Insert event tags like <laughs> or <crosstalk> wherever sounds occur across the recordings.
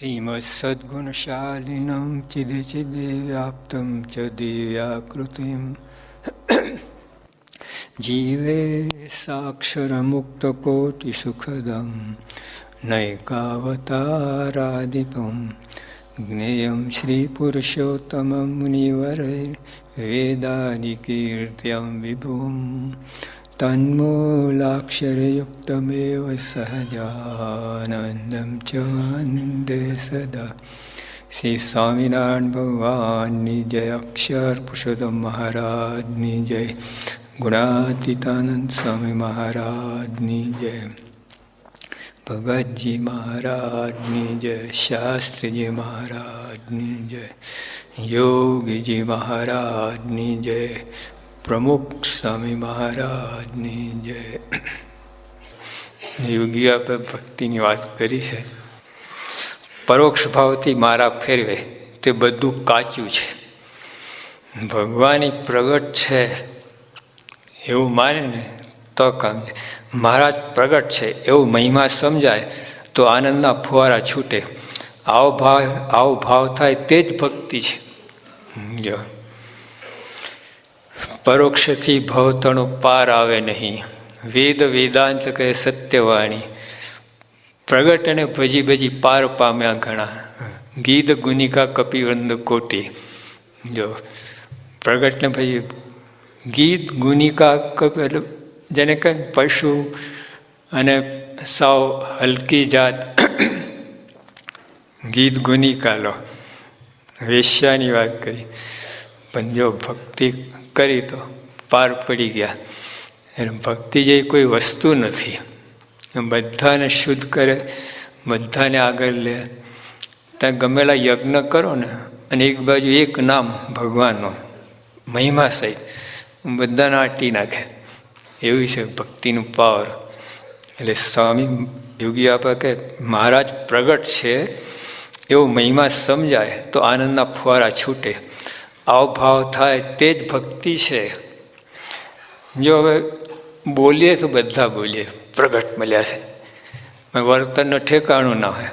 શ્રીમત્સદ્ગુણશાલિનમ ચિદે ચિદે વ્યાપ્તમ ચ દિવ્યાકૃતિમ જીવે સાક્ષરમુક્તકોટિસુખદમ નૈકાવતારાદિપમ જ્ઞેયં શ્રીપુરુષોત્તમં મુનિવરૈર્વેદાનિકીર્ત્યં વિભુમ तन्मूलाक्षरयुक्तमेव सहजानन्दं च वन्दे सदा શ્રી સ્વામિનારાયણ ભગવાનની જય અક્ષર પુરુષોત્તમ મહારાજની જય ગુણાતીતાનંદ સ્વામી મહારાજની જય ભગતજી મહારાજની જય શાસ્ત્રીજી મહારાજની જય યોગીજી મહારાજની જય પ્રમુખ સ્વામી મહારાજની જય યોગી આપે ભક્તિની વાત કરી છે, પરોક્ષ ભાવથી મારા ફેરવે તે બધું કાચું છે. ભગવાનની પ્રગટ છે એવું માને ને તો કામ છે. મહારાજ પ્રગટ છે એવું મહિમા સમજાય તો આનંદના ફુવારા છૂટે. આવો ભાવ આવો ભાવ થાય તે જ ભક્તિ છે. જો પરોક્ષથી ભવતણો પાર આવે નહીં. વેદ વેદાંત કહે સત્યવાણી. પ્રગટ અને ભજી ભજી પાર પામ્યા ઘણા. ગીત ગુનિકા કપિવંદ કોટી. જો, પ્રગટને ભાઈ ગીત ગુનિકા કપિ, એટલે જેને કહે પશુ અને સાવ હલકી જાત. ગીત ગુનિકા લો. વેશ્યાની વાત કરી. પણ જો ભક્તિ કરી તો પાર પડી ગયા. એટલે ભક્તિ જેવી કોઈ વસ્તુ નથી. બધાને શુદ્ધ કરે, બધાને આગળ લે. ત્યાં ગમેલા યજ્ઞ કરો ને, અને એક બાજુ એક નામ ભગવાનનો, મહિમા સહિત બધાને આટી નાખે. એવી છે ભક્તિનું પાવર. એટલે સ્વામી યોગી આપે કે મહારાજ પ્રગટ છે, એવો મહિમા સમજાય, તો આનંદના ફુવારા છૂટે. આવ ભાવ થાય તે જ ભક્તિ છે. જો હવે બોલીએ તો બધા બોલીએ, પ્રગટ મળ્યા છે. વર્તનનો ઠેકાણું ના હોય.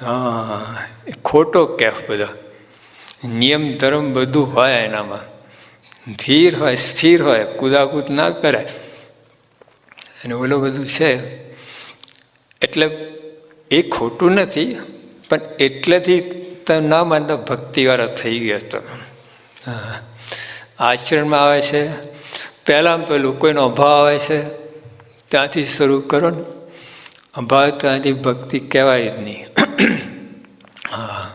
હા, એ ખોટો કેફ બધો. નિયમ, ધર્મ બધું હોય એનામાં. ધીર હોય, સ્થિર હોય કુદાકૂદ ના કરાય. અને ઓલું બધું છે, એટલે એ ખોટું નથી, પણ એટલેથી તમે ના માનતા ભક્તિવાળા થઈ ગયા તમે હા. આચરણમાં આવે છે. પહેલાં પેલું કોઈનો અભાવ આવે છે. ત્યાંથી શરૂ કરો ને. અભાવ ત્યાંથી ભક્તિ કહેવાય જ નહીં. <coughs> હા.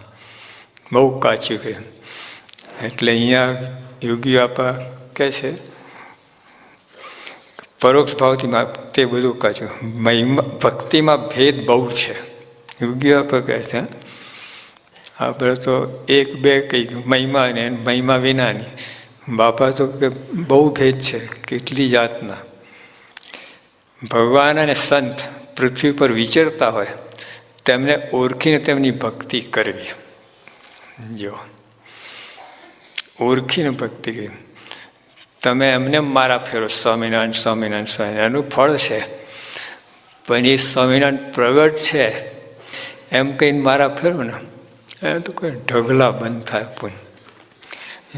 બહુ કાચું કે એટલે અહીંયા યોગી આપા કહે છે, પરોક્ષ ભાવથી તે બધું કાચું. મહિમા ભક્તિમાં ભેદ બહુ છે. યોગી આપા કહે છે આપણે તો એક બે કંઈક મહિમા ને મહિમા વિનાની. બાપા તો કે બહુ ભેદ છે, કેટલી જાતના. ભગવાન અને સંત પૃથ્વી પર વિચરતા હોય, તેમને ઓળખીને તેમની ભક્તિ કરવી. જો, ઓળખીને ભક્તિ કરવી. તમે એમને મારા ફેરો, સ્વામિનારાયણ સ્વામિનારાયણ સ્વામિનારાયણ, એનું ફળ છે. પણ એ સ્વામિનારાયણ પ્રગટ છે, એમ કહીને મારા ફેરો ને એ તો કોઈ ઢગલા બંધ થાય પુન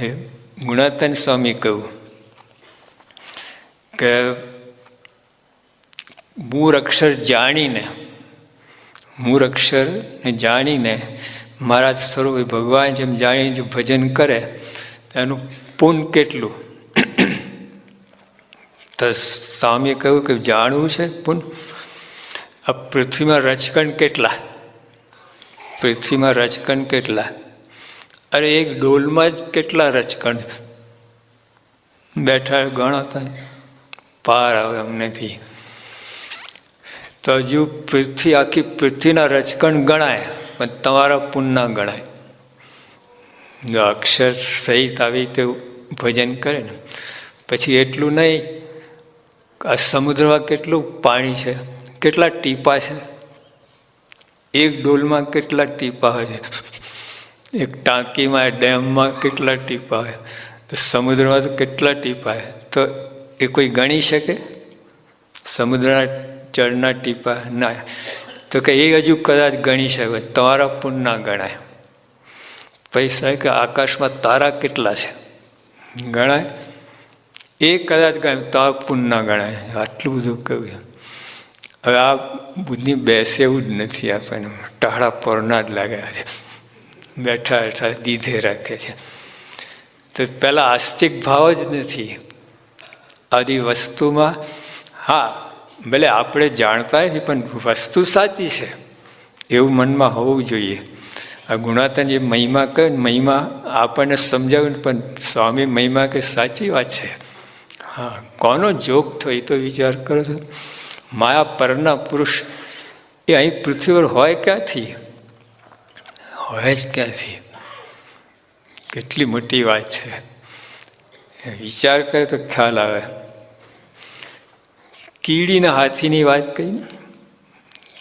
એ ગુણાતન સ્વામી કહ્યું કે મૂળ અક્ષર જાણીને મૂળ અક્ષરને જાણીને મહારાજ સ્વરૂપે ભગવાન જેમ જાણીને જો ભજન કરે એનું પુન કેટલું? તો સ્વામીએ કહ્યું કે જાણવું છે પુન. આ પૃથ્વીમાં રચકણ કેટલા? પૃથ્વીમાં રચકણ કેટલા? અરે, એક ડોલમાં જ કેટલા રચકણ બેઠા ગણો થાય પાર આવે અમનેથી તો હજુ પૃથ્વી, આખી પૃથ્વીના રચકણ ગણાય, પણ તમારા પુનના ગણાય. અક્ષર સહિત આવી રીતે ભજન કરે ને, પછી એટલું નહીં, આ સમુદ્રમાં કેટલું પાણી છે? કેટલા ટીપા છે? એક ડોલમાં કેટલા ટીપા હોય? એક ટાંકીમાં ડેમમાં કેટલા ટીપા હોય? તો સમુદ્રમાં તો કેટલા ટીપા હોય? તો એ કોઈ ગણી શકે? સમુદ્રના જળના ટીપા? ના. તો કે એ હજુ કદાચ ગણી શકે. તમારા પુણ્યના ગણાય. પૈસા કે આકાશમાં તારા કેટલા છે? ગણાય? એ કદાચ ગણાય. તારા ના ગણાય. આટલું બધું કહ્યું. હવે આ બુદ્ધિ બેસે એવું જ નથી આપણને. ટાળા પરના જ લાગ્યા છે. બેઠા બેઠા દીધે રાખે છે. તો પહેલાં આસ્તિક ભાવ જ નથી. આદિ વસ્તુમાં, હા, ભલે આપણે જાણતા નથી પણ વસ્તુ સાચી છે. એવું મનમાં હોવું જોઈએ. આ ગુણાતન જે મહિમા કહે, મહિમા આપણને સમજાવ્યું પણ સ્વામી મહિમા કે સાચી વાત છે? હા, કોનો જોગ થયો તો વિચાર કરો છો. માયા પરના પુરુષ, એ અહીં પૃથ્વી પર હોય ક્યાંથી? હોય જ ક્યાંથી? કેટલી મોટી વાત છે. વિચાર કરે તો ખ્યાલ આવે. કીડીના હાથીની વાત કહી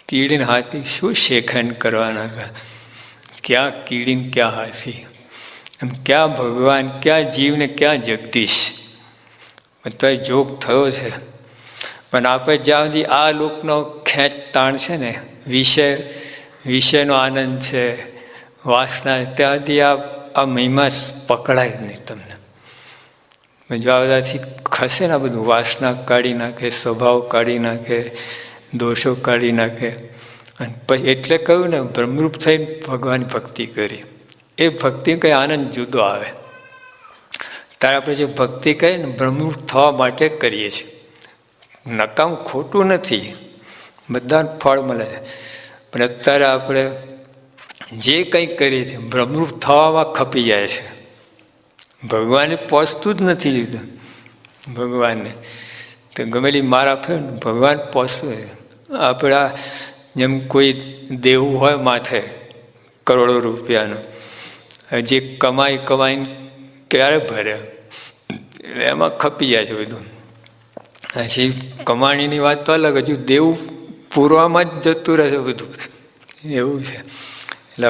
કીડીના હાથી શું શેખંડ કરવાના હતા? ક્યાં કીડીને ક્યાં હાથી? એમ ક્યાં ભગવાન, ક્યાં જીવને ક્યાં જગદીશ? બધા જોગ થયો છે. પણ આપણે જ્યાં સુધી આ લોકનો ખેંચ તાણ છે ને, વિષય, વિષયનો આનંદ છે, વાસના ત્યાં સુધી આ આ મહિમા પકડાય નહીં તમને. જો આ બધાથી ખસે ને આ બધું, વાસના કાઢી નાખે, સ્વભાવ કાઢી નાખે, દોષો કાઢી નાખે. અને પછી એટલે કહ્યું ને, બ્રહ્મરૂપ થઈને ભગવાન ભક્તિ કરી. એ ભક્તિ કંઈ આનંદ જુદો આવે. ત્યારે આપણે જે ભક્તિ કહીએ ને, બ્રહ્મરૂપ થવા માટે કરીએ છીએ. નકામ ખોટું નથી. બધાને ફળ મળે. પણ અત્યારે આપણે જે કંઈ કરીએ છીએ ભ્રમરૂપ થવામાં ખપી જાય છે. ભગવાને પહોંચતું જ નથી લીધું ભગવાનને. તો ગમેલી મારા ફેર ભગવાન પહોંચતું આપણા જેમ કોઈ દેવું હોય માથે, કરોડો રૂપિયાનું. જે કમાઈ કમાઈને ક્યારે ભરે? એમાં ખપી જાય છે બધું. પછી કમાણીની વાત તો અલગ હજુ દેવું પૂરવામાં જ જતું રહેશે બધું. એવું છે. એટલે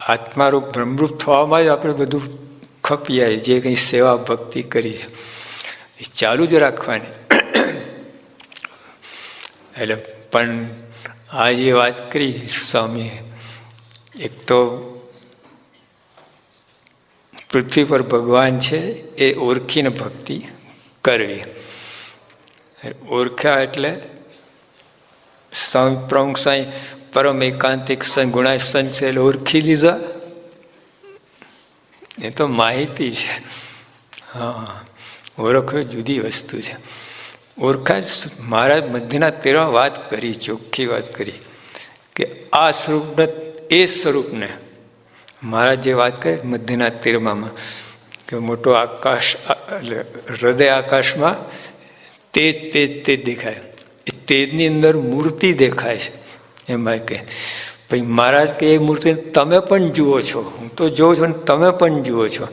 આત્મારૂપ, બ્રહ્મરૂપ થવામાં જ આપણે બધું ખપીએ, જે કંઈ સેવા ભક્તિ કરી છે. એ ચાલુ જ રાખવાની. એટલે પણ આ જે વાત કરી સ્વામી એક તો પૃથ્વી પર ભગવાન છે, એ ઓળખીને ભક્તિ કરવી. ઓળખ્યા એટલે સ્વામી પ્રમુખ સાંઈ, પરમ એકાંતિક સંત ગુણાસન છે એટલે ઓળખી લીધા. એ તો માહિતી છે. હા ઓળખ જુદી વસ્તુ છે. ઓળખા જ મહારાજ મધ્યના તેરમાં વાત કરી, ચોખ્ખી વાત કરી, કે આ સ્વરૂપને, એ સ્વરૂપને મહારાજ જે વાત કરે મધ્યના તેરમામાં કે મોટો આકાશ એટલે હૃદય આકાશમાં તેજ તેજ તેજ દેખાય. એ તેજની અંદર મૂર્તિ દેખાય છે. એમાં કે પછી મહારાજ કે એ મૂર્તિ તમે પણ જુઓ છો. હું તો જોઉં છું તમે પણ જુઓ છો.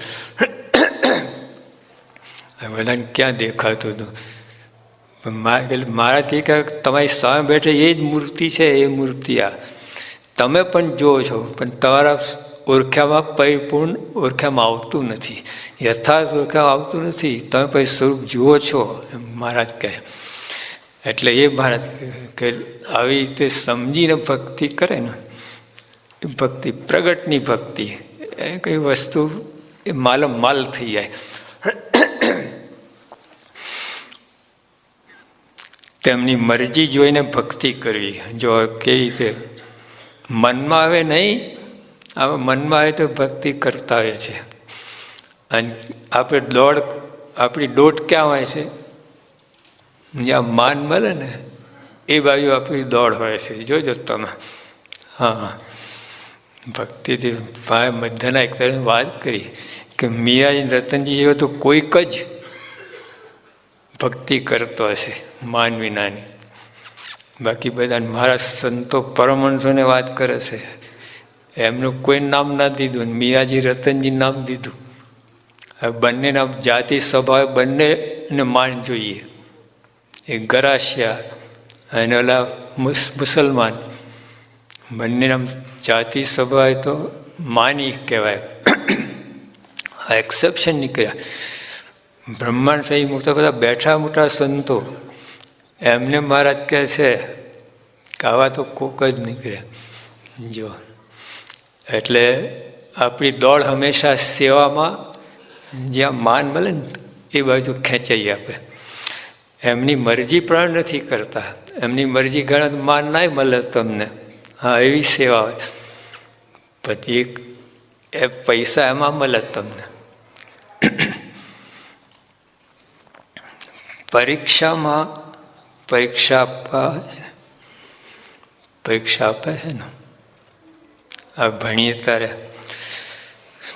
બધાને ક્યાં દેખાતું હતું? મહારાજ કહે કે, તમારી સામે બેઠે એ જ મૂર્તિ છે, એ મૂર્તિ આ. તમે પણ જુઓ છો, પણ તમારા ઓળખ્યામાં પરિપૂર્ણ ઓળખ્યામાં આવતું નથી. યથાર્થ ઓળખ્યામાં આવતું નથી. તમે પછી સ્વરૂપ જુઓ છો, એમ મહારાજ કહે. એટલે એ મહારાજ કે આવી રીતે સમજીને ભક્તિ કરે ને, ભક્તિ, પ્રગટની ભક્તિ, એ કઈ વસ્તુ, એ માલમ માલ થઈ જાય. તેમની મરજી જોઈને ભક્તિ કરવી. જો કેવી રીતે મનમાં આવે નહીં હવે મનમાં આવે તો ભક્તિ કરતા હોય છે. અને આપણે દોડ, આપણી દોટ ક્યાં હોય છે? જ્યાં માન મળે ને, એ બાજુ આપણી દોડ હોય છે. જોજો તમે. હા. ભક્તિથી ભાઈ મધ્યના એક તરફ વાત કરી કે મિયાજી રતનજી જેવો તો કોઈક જ ભક્તિ કરતો હશે માન વિનાની. બાકી બધા મારા સંતો પરમહંસોને વાત કરે છે. એમનું કોઈ નામ ના દીધું મિયાજી રતનજી નામ દીધું. હવે બંનેના જાતિ સ્વભાવ બંનેને માન જોઈએ. એ ગરાશિયા અને ઓલા મુસલમાન. બંનેના જાતિ સ્વભાવ તો માની કહેવાય. આ એક્સેપ્શન નીકળ્યા. બ્રહ્માંડ સહી મોટા બધા બેઠા મોટા સંતો. એમને મહારાજ કહે છે આવા તો કોક જ નીકળ્યા. જો એટલે આપણી દોડ હંમેશા સેવામાં જ્યાં માન મળે ને, એ બાજુ ખેંચાઈ આપે. એમની મરજી પણ નથી કરતા. એમની મરજી ઘણા માન ના મળે તમને. હા, એવી સેવા હોય. પછી એ પૈસા એમાં મળે તમને. પરીક્ષામાં પરીક્ષા આપવા, પરીક્ષા આપે છે ને? આ ભણીએ ત્યારે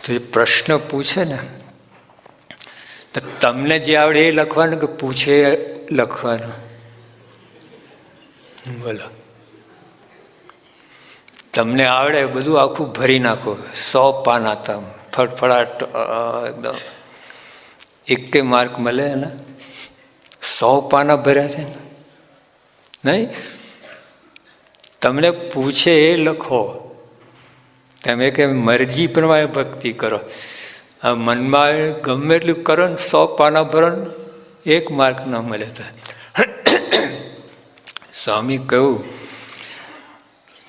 તો જે પ્રશ્ન પૂછે ને, તો તમને જે આવડે એ લખવાનું કે પૂછે લખવાનું? બોલો. તમને આવડે બધું આખું ભરી નાખો, સો પાના તમ ફટફડાટ એકદમ. એકે માર્ક મળે ને સો પાના ભર્યા છે ને? નહીં? તમને પૂછે એ લખો. તમે કે મરજી પ્રમાણે ભક્તિ કરો. આ મનમાં ગમે એટલું કરો ને સો પાના ભરો એક માર્ક ન મળે તો. સ્વામી કહ્યું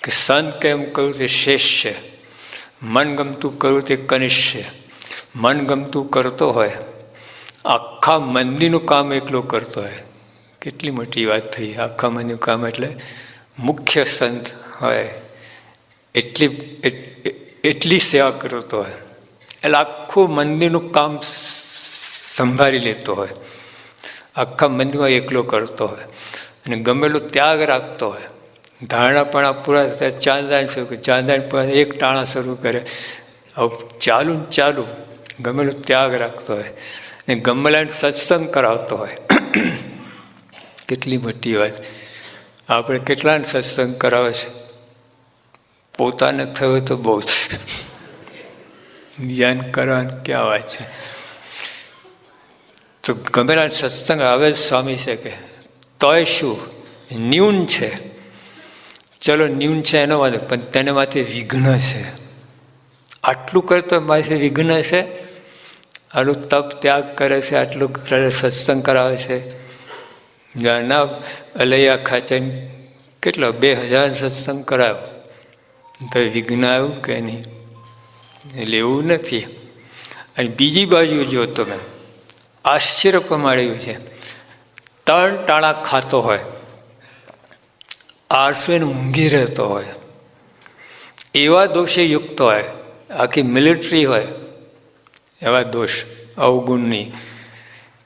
કે સંત કેમ કહ્યું તે શેષ છે મનગમતું કરવું તે કનિષ્ઠ છે મનગમતું કરતો હોય, આખા મંદિરનું કામ એકલો કરતો હોય. કેટલી મોટી વાત થઈ. આખા મંદિરનું કામ એટલે મુખ્ય સંત હોય. એટલી એટલી સેવા કરતો હોય. એટલે આખું મંદિરનું કામ સંભાળી લેતો હોય. આખા મંદિરમાં એકલો કરતો હોય. અને ગમેલો ત્યાગ રાખતો હોય. ધારણાપણા પૂરા થતા ચાંદાન શરૂ કરે ચાંદાન પૂરા એક ટાણા શરૂ કરે. ચાલુ ને ચાલુ ગમેલો ત્યાગ રાખતો હોય. ને ગમેલાને સત્સંગ કરાવતો હોય. <coughs> કેટલી મોટી વાત. આપણે કેટલાને સત્સંગ કરાવે છે? પોતાને થયો તો બહુ છે ધ્યાન કરવાની ક્યાં વાત છે? તો ગમેલા સત્સંગ આવે સ્વામી છે કે, તોય શું? ન્યૂન છે. ચલો ન્યૂન છે એનો વાંધો, પણ તેને માથે વિઘ્ન છે. આટલું કરતો માથે વિઘ્ન છે? આટલું તપ ત્યાગ કરે છે, આટલું સત્સંગ કરાવે છે? ના અલૈયા ખાચન કેટલો, બે હજાર સત્સંગ કરાયો. તો વિઘ્ન આવ્યું કે નહીં? એટલે એવું નથી. અને બીજી બાજુ જો તમે, આશ્ચર્ય પ્રમાણ્યું છે. ત્રણ ટાણા ખાતો હોય આળસો ઊંઘી રહેતો હોય, એવા દોષે યુક્ત હોય, આખી મિલિટરી હોય, એવા દોષ અવગુણની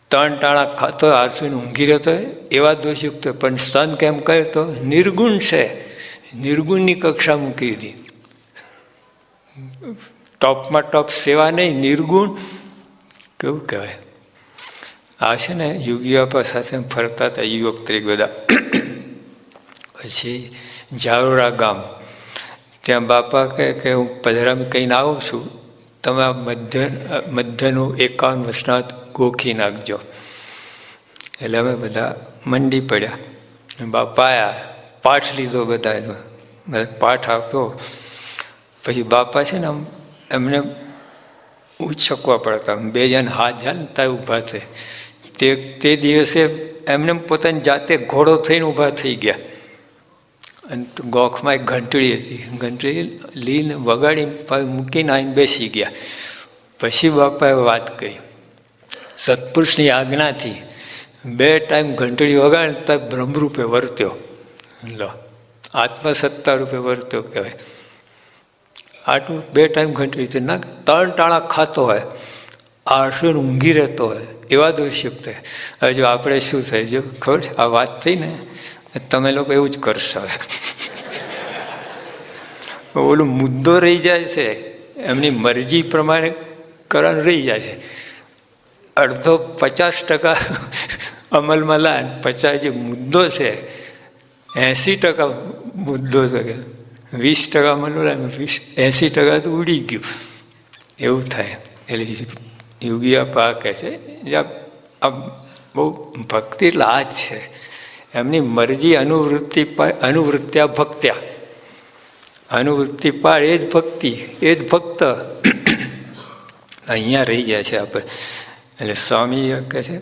ત્રણ ટાણા ખાતો આળસો ઊંઘી રહેતો હોય, એવા દોષયુક્ત પણ સ્તન કેમ કરે તો? નિર્ગુણ છે. નિર્ગુણની કક્ષા મૂકી દીધી ટોપમાં ટોપ સેવા નહીં, નિર્ગુણ, કેવું કહેવાય? આ છે ને યુગીઓપા સાથે ફરતા હતા યુવક તરીકે બધા. પછી ઝારોરા ગામ. ત્યાં બાપા કહે કે હું પધરામ કહીને આવું છું, તમે આ મધ્ય મધ્યનું એકાવન વર્ષનાથ ગોખી નાખજો. એટલે અમે બધા મંડી પડ્યા. બાપા આવ્યા પાઠ લીધો બધા એનો પાઠ આપ્યો. પછી બાપા છે ને આમ એમને ઉછકવા પડતા. બે જણ હાથ જાય ત્યાં ઊભા થાય. તે તે દિવસે એમને પોતાની જાતે ઘોડો થઈને ઊભા થઈ ગયા. અને ગોખમાં એક ઘંટડી હતી. ઘંટડી લીને વગાડીને મૂકીને આવીને બેસી ગયા. પછી બાપાએ વાત કરી. સત્પુરુષની આજ્ઞાથી બે ટાઈમ ઘંટડી વગાડી તો બ્રહ્મરૂપે વર્ત્યો. લો. આત્મસત્તા રૂપે વર્ત્યો કહેવાય. આટલું બે ટાઈમ ઘંટડી ના ત્રણ ટાણા ખાતો હોય આળસું ઊંઘી રહેતો હોય, એવા દોષયુક્ત હવે જો આપણે શું થાય, જો ખબર છે? આ વાત થઈ ને, તમે લોકો એવું જ કરશો. <laughs> ઓલો મુદ્દો રહી જાય છે, એમની મરજી પ્રમાણે કરવાનું રહી જાય છે. અડધો પચાસ ટકા <laughs> અમલમાં લાય પચાસ જે મુદ્દો છે એંસી ટકા મુદ્દો થયો વીસ ટકા લાય વીસ, એંસી ટકા તો ઉડી ગયું. એવું થાય. એટલે યોગી પા કહે છે આ બહુ ભક્તિ એટલે આ જ છે. એમની મરજી અનુવૃત્તિ અનુવૃત્ત્યા ભક્ત્યા. અનુવૃત્તિ પાડ એ જ ભક્તિ, એ જ ભક્ત. અહીંયા રહી જાય છે આપણે. એટલે સ્વામી કહે છે,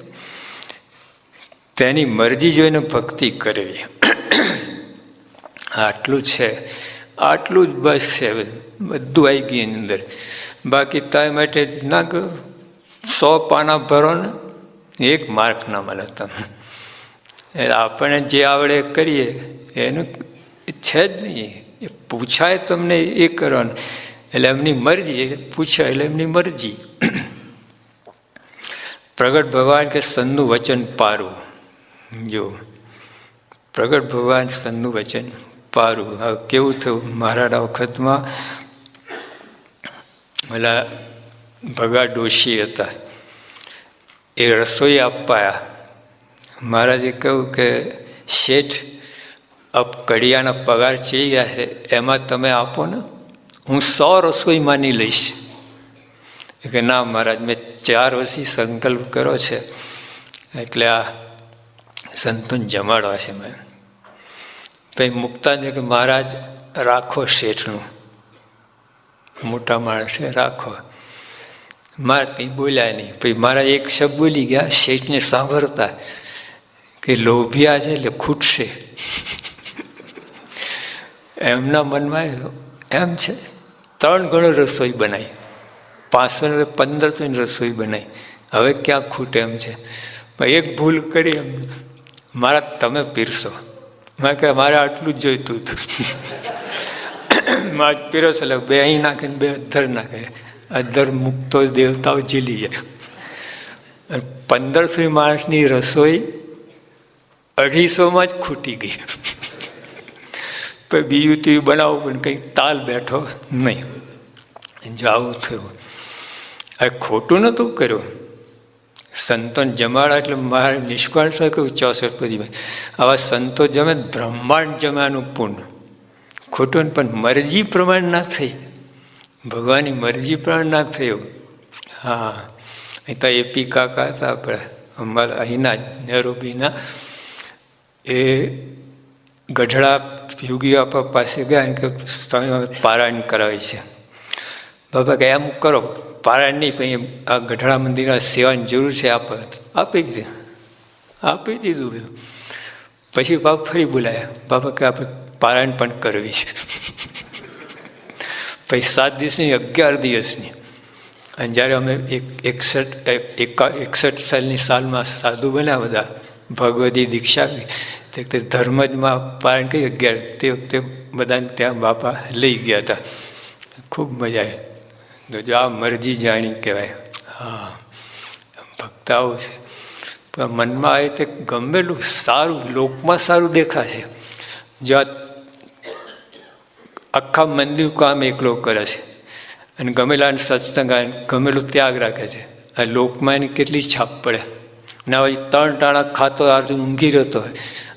તેની મરજી જોઈને ભક્તિ કરવી. આટલું છે. આટલું જ બસ છે. બધું આવી ગયું એની અંદર. બાકી તાય માટે ના સો પાના ભરો ને, એક માર્ક ના મળે તમે એટલે આપણે જે આવડે કરીએ, એનું છે જ નહીં. એ પૂછાય તમને એ કરવાનું એટલે એમની મરજી પૂછાય એટલે એમની મરજી. પ્રગટ ભગવાન કે સનનું વચન પારું જો પ્રગટ ભગવાન સનનું વચન પારું. હવે કેવું થયું? મારા વખતમાં ઓલા ભગા ડોશી હતા. એ રસોઈ આપવાયા મહારાજે કહ્યું કે, શેઠ અપ કડિયાના પગાર ચડી ગયા છે, એમાં તમે આપો ને. હું સો રસોઈ માની લઈશ. કે, ના મહારાજ, મેં ચાર વર્ષથી સંકલ્પ કર્યો છે. એટલે આ સંતોન જમાડવા છે, મેં. પછી મૂકતા છે કે મહારાજ, રાખો શેઠનું. મોટા માણસે, રાખો. મારે કંઈ બોલ્યા નહીં. પછી મારા એક શબ્દ બોલી ગયા, શેઠને સાંભળતા કે લોભિયા છે એટલે ખૂટશે. એમના મનમાં એમ છે, ત્રણ ગણો રસોઈ બનાવી. પાંચસો ને પંદરસોની રસોઈ બનાવી. હવે ક્યાં ખૂટે એમ છે? એક ભૂલ કરી એમ, મારા, તમે પીરશો મેં કહે મારે આટલું જ જોઈતું હતું. માં પીરસો એટલે બે અહીં નાખે ને બે અધર નાખે. અધર મૂકતો દેવતાઓ ઝીલી જાય. પંદરસો માણસની રસોઈ અઢીસોમાં જ ખૂટી ગઈ. પછી બીજું તીજું બનાવવું પણ કંઈક તાલ બેઠો નહીં. જાવું થયું. હવે ખોટું નહોતું કર્યું. સંતોન જમાડા એટલે મારે નિષ્કાળ છે કહ્યું ચોસઠ પછી આવા સંતો જમે બ્રહ્માંડ જમ્યાનું પુણ્ય. ખોટું પણ મરજી પ્રમાણે ના થઈ. ભગવાનની મરજી પ્રમાણે ના થયું. હા. અહીં તો એપી કાકા હતા આપણે. અમારા અહીંના જ, નેરોબીના. એ ગઢડા યુગી બાપા પાસે ગયા કે પારાયણ કરાવે છે. બાપા કે એમ કરો પારાયણ નહીં પણ આ ગઢડા મંદિરના સેવાની જરૂર છે આપ આપી દીધું આપી દીધું પછી બાપ ફરી બોલાયા. બાપા કે આપણે પારાયણ પણ કરવી છે. પછી સાત દિવસની, અગિયાર દિવસની. અને જ્યારે અમે એક, એકસઠ, એકા, એકસઠ સાલની સાલમાં સાધુ બન્યા બધા, ભગવતી દીક્ષા તે વખતે ધર્મજમાં પારણ કરી અગિયાર. તે વખતે બધાને ત્યાં બાપા લઈ ગયા હતા. ખૂબ મજા આવી. તો જો આ મરજી જાણી કહેવાય. હા. ભક્તાઓ છે. પણ મનમાં આવે તે ગમેલું સારું લોકમાં સારું દેખાશે. જો આખા મંદિર કામ એકલો કરે છે. અને ગમેલા સત્સંગ ગમેલું ત્યાગ રાખે છે. આ લોકમાં એની કેટલી છાપ પડે. ના હોય ત્રણ ટાણા ખાતો આરતી ઊંઘી રહેતો હોય.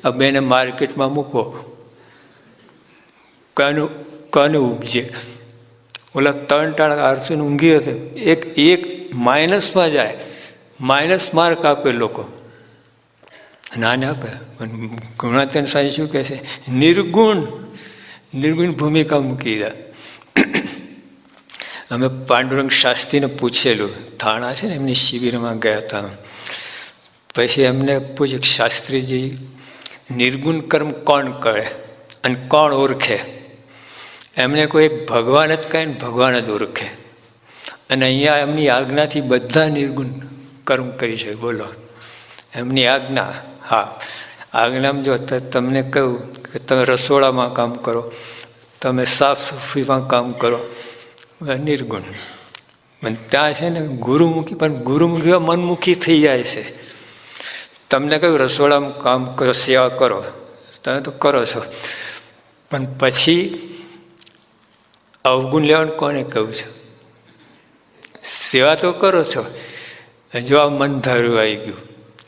આ બેને માર્કેટમાં મૂકો કાનું કાનું ઉપજે? ઓલા ત્રણ ટાણા આરસીને ઊંઘી હશે. એક એક માઇનસમાં જાય. માઇનસ માર્ક આપે લોકો. નાને આપે. પણ ગુણાત્યન સાંઈ શું કહે છે? નિર્ગુણ. નિર્ગુણ ભૂમિકા મૂકી દે. અમે પાંડુરંગ શાસ્ત્રીને પૂછેલું. થાણા છે ને એમની શિબિરમાં ગયા હતા. પછી એમને પૂછ્યું શાસ્ત્રીજી, નિર્ગુણ કર્મ કોણ કરે? અને કોણ ઓળખે? એમને કોઈ ભગવાન જ કહે ને ભગવાન જ ઓળખે. અને અહીંયા એમની આજ્ઞાથી બધા નિર્ગુણ કર્મ કરી છે બોલો. એમની આજ્ઞા, હા. આજ્ઞામાં જો તમને કહ્યું કે તમે રસોડામાં કામ કરો, તમે સાફ સફાઈમાં કામ કરો નિર્ગુણ. ત્યાં છે ને ગુરુમુખી, પણ ગુરુમુખી મનમુખી થઈ જાય છે. તમને કહ્યું રસોડામાં કામ કરો, સેવા કરો. તમે તો કરો છો. પણ પછી અવગુણ લેવાનું કોને કહ્યું છે? સેવા તો કરો છો. જો આ મન ધાર્યું આવી ગયું.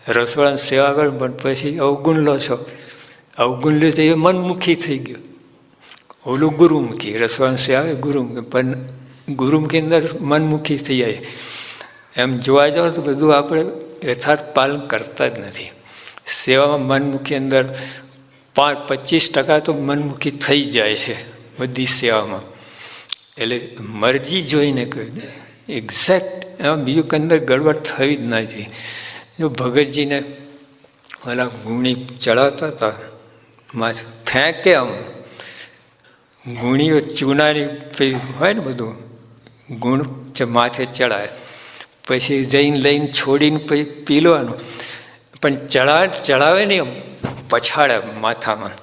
રસોડાની સેવા કરો, પણ પછી અવગુણ લો છો. અવગુણ લે તો એ મનમુખી થઈ ગયું. ઓલું ગુરુમુખી, રસોડાની સેવા ગુરુમુખી, પણ ગુરુમુખી અંદર મનમુખી થઈ જાય. એમ જોવા જાઓ તો બધું આપણે યથાર્થ પાલન કરતા જ નથી. સેવામાં મનમુખી અંદર પાંચ પચીસ ટકા તો મનમુખી થઈ જાય છે બધી સેવામાં. એટલે મરજી જોઈને કહી દે. એક્ઝેક્ટ એમાં બીજું કંદર ગડબડ થવી જ ના જોઈએ જો ભગતજીને ઓલા ગુણી ચડાવતા હતા માં ફેંકે આમ. ગુણીઓ ચૂનાની હોય ને બધું, ગુણ માથે ચડાય પછી જઈને લઈને છોડીને પછી પી લેવાનું પણ ચડા, ચડાવે નહીં આમ, પછાડે માથામાં.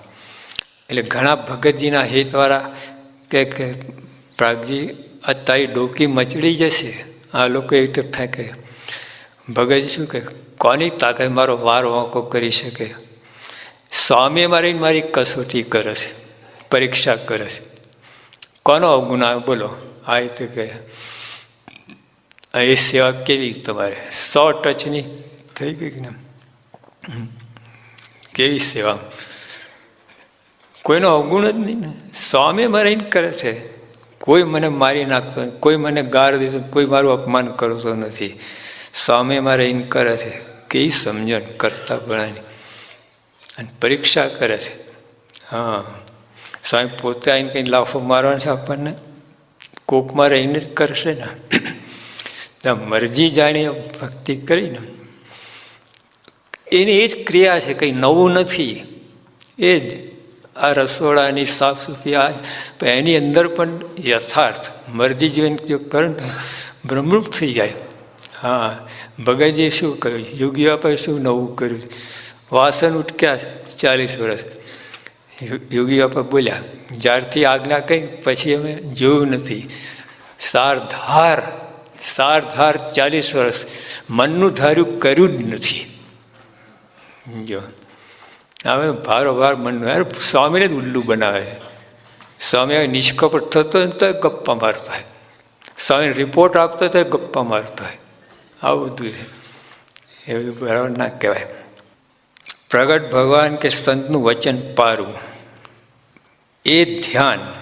એટલે ઘણા ભગતજીના હિતવાળા કે પ્રાગજી, આ તારી ડોકી મચડી જશે. આ લોકો એ રીતે ફેંકે. ભગત શું કે કોની તાકાત મારો વાર વાંકો કરી શકે? સ્વામી મારી મારી કસોટી કરે છે પરીક્ષા કરે છે કોનો અવગુણ આવે બોલો. આ રીતે કહે. એ સેવા કેવી તમારે? સો ટચની થઈ ગઈ કે કેવી સેવા? કોઈનો અવગુણ જ નહીં ને. સ્વામી મરીને કરે છે. કોઈ મને મારી નાખતો કોઈ મને ગાર દીધું કોઈ મારું અપમાન કરતો નથી. સ્વામી મારે રહીને કરે છે કે એ સમજણ કરતા ભણાની અને પરીક્ષા કરે છે. હા. સ્વામી પોતે આવીને કંઈ લાફો મારવાનો છે આપણને? કોકમાં રહીને જ કરશે ને. મરજી જાણી ભક્તિ કરીને. એની એ જ ક્રિયા છે, કંઈ નવું નથી. એ જ. આ રસોડાની સાફ સફાઈ આ પણ એની અંદર પણ યથાર્થ મરજી જોઈને જો કરે ને બ્રહ્મરૂપ થઈ જાય. હા ભગતજી શું કહ્યું? યોગીઓ પર શું નવું કર્યું? વાસણ ઉટક્યા ચાલીસ વર્ષ. યોગીઓ પર બોલ્યા, જ્યારથી આજ્ઞા કહી પછી અમે જોયું નથી. સારધાર સારધાર ચાલીસ વર્ષ મનનું ધાર્યું કર્યું જ નથી. જો હવે ભારોભાર મનનું યાર સ્વામીને જ ઉલ્લુ બનાવે. સ્વામી નિષ્કપટ થતો હોય તો ગપ્પા મારતા હોય. સ્વામીને રિપોર્ટ આપતો તો ગપ્પા મારતો હોય. આવું બધું છે. એવું બરાબર ના કહેવાય. પ્રગટ ભગવાન કે સંતનું વચન પારવું. એ ધ્યાન,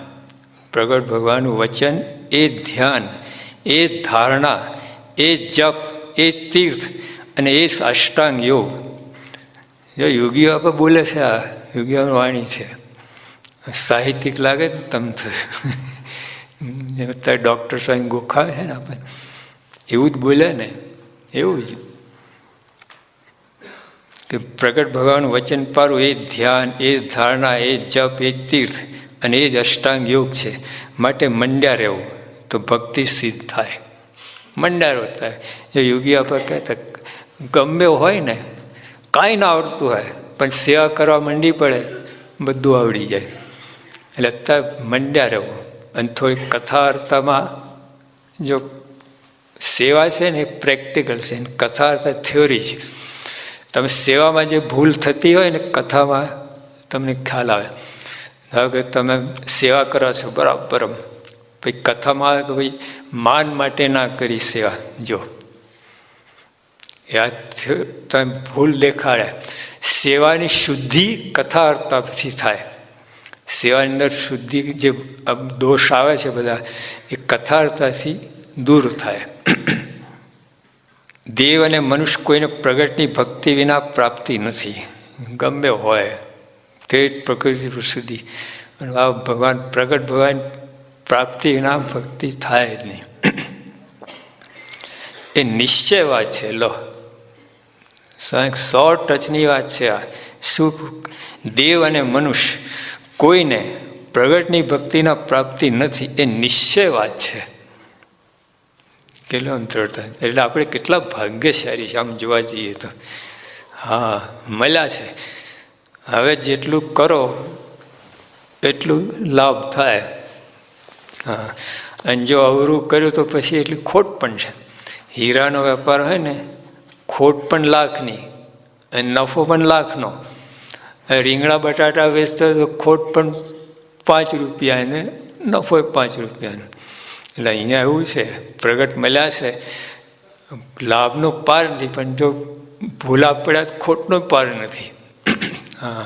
પ્રગટ ભગવાનનું વચન, એ ધ્યાન, એ ધારણા, એ જપ, એ તીર્થ અને એ અષ્ટાંગ યોગ જો યોગીઓ આપણે બોલે છે, આ યોગીઓની વાણી છે. સાહિત્યિક લાગે ને તમ અત્યારે ડૉક્ટર સ્વામી ગોખાવે છે ને આપણે એવું જ બોલે ને, એવું જ. કે પ્રગટ ભગવાનનું વચન પારું, એ ધ્યાન, એ ધારણા, એ જપ, એ તીર્થ અને એ જ અષ્ટાંગ યોગ છે. માટે મંડ્યા રહેવું, તો ભક્તિ સિદ્ધ થાય. મંડારો થાય જો યોગી આપણે કહેતા ગમે હોય ને કાંઈ ના આવડતું હોય, પણ સેવા કરવા મંડી પડે, બધું આવડી જાય. એટલે અત્યારે મંડ્યા રહેવું અને થોડી કથા અર્થમાં જો સેવા છે ને એ પ્રેક્ટિકલ છે ને કથા અર્થ થિયોરી છે. તમે સેવામાં જે ભૂલ થતી હોય ને કથામાં તમને ખ્યાલ આવે. ધારો કે તમે સેવા કરો છો બરાબર પછી કથામાં આવે કે ભાઈ, માન માટે ના કરી સેવા. જો. યાદ તમે ભૂલ દેખાડે. સેવાની શુદ્ધિ કથા અર્થથી થાય. સેવાની અંદર શુદ્ધિ જે દોષ આવે છે બધા, એ કથા અર્થથી દૂર થાય. <clears throat> દેવ અને મનુષ્ય કોઈને પ્રગટની ભક્તિ વિના પ્રાપ્તિ નથી. ગમે હોય, તે જ પ્રકૃતિ સુધી અને આ ભગવાન પ્રગટ ભગવાન પ્રાપ્તિ વિના ભક્તિ થાય જ નહીં. <clears throat> એ નિશ્ચય વાત છે, લો. સો ટચની વાત છે આ. શું દેવ અને મનુષ્ય કોઈને પ્રગટની ભક્તિના પ્રાપ્તિ નથી એ નિશ્ચય વાત છે. કેટલો અંતર થાય એટલે આપણે કેટલા ભાગ્યશાળી છે આમ જોવા જઈએ તો. હા, મળ્યા છે. હવે જેટલું કરો, એટલું લાભ થાય. હા, અને જો અવરું કર્યું તો પછી એટલી ખોટ પણ છે. હીરાનો વેપાર હોય ને ખોટ પણ લાખની અને નફો પણ લાખનો. રીંગણા બટાટા વેચતા તો ખોટ પણ પાંચ રૂપિયા અને નફો પાંચ રૂપિયાનો. એટલે અહીંયા એવું છે, પ્રગટ મળ્યા છે. લાભનો પાર નથી, પણ જો ભૂલા પડ્યા ખોટનો પાર નથી. હા.